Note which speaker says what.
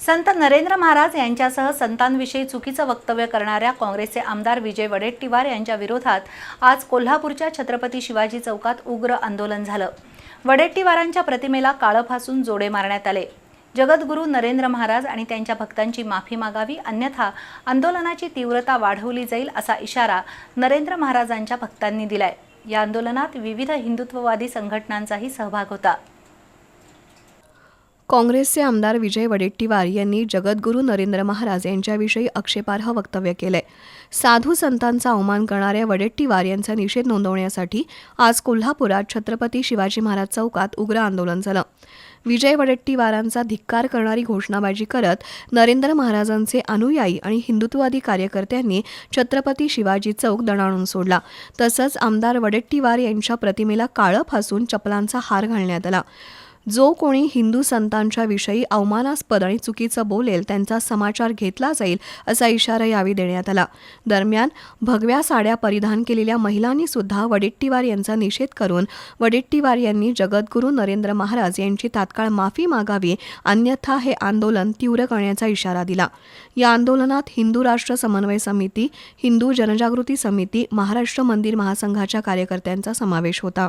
Speaker 1: संत नरेंद्र महाराज यांच्यासह संतांविषयी चुकीचं वक्तव्य करणाऱ्या काँग्रेसचे आमदार विजय वडेट्टीवार यांच्या विरोधात आज कोल्हापूरच्या छत्रपती शिवाजी चौकात उग्र आंदोलन झालं. वडेट्टीवारांच्या प्रतिमेला काळं फासून जोडे मारण्यात आले. जगद्गुरू नरेंद्र महाराज आणि त्यांच्या भक्तांची माफी मागावी अन्यथा आंदोलनाची तीव्रता वाढवली जाईल असा इशारा नरेंद्र महाराजांच्या भक्तांनी दिलाय. या आंदोलनात विविध हिंदुत्ववादी संघटनांचाही सहभाग होता.
Speaker 2: काँग्रेसचे आमदार विजय वडेट्टीवार यांनी जगद्गुरू नरेंद्र महाराज यांच्याविषयी आक्षेपार्ह वक्तव्य केलंय. साधू संतांचा अवमान करणाऱ्या वडेट्टीवार यांचा निषेध नोंदवण्यासाठी आज कोल्हापुरात छत्रपती शिवाजी महाराज चौकात उग्र आंदोलन झालं. विजय वडेट्टीवारांचा धिक्कार करणारी घोषणाबाजी करत नरेंद्र महाराजांचे अनुयायी आणि हिंदुत्ववादी कार्यकर्त्यांनी छत्रपती शिवाजी चौक दणाणून सोडला. तसंच आमदार वडेट्टीवार यांच्या प्रतिमेला काळं फासून चपलांचा हार घालण्यात आला. जो कोणी हिंदू संतांच्या विषयी अवमानास्पद आणि चुकीचं बोलेल त्यांचा समाचार घेतला जाईल असा इशारा यावेळी देण्यात आला. दरम्यान भगव्या साड्या परिधान केलेल्या महिलांनी सुद्धा वडेट्टीवार यांचा निषेध करून वडेट्टीवार यांनी जगद्गुरू नरेंद्र महाराज यांची तात्काळ माफी मागावी अन्यथा हे आंदोलन तीव्र करण्याचा इशारा दिला. या आंदोलनात हिंदू राष्ट्र समन्वय समिती हिंदू जनजागृती समिती महाराष्ट्र मंदिर महासंघाच्या कार्यकर्त्यांचा समावेश होता.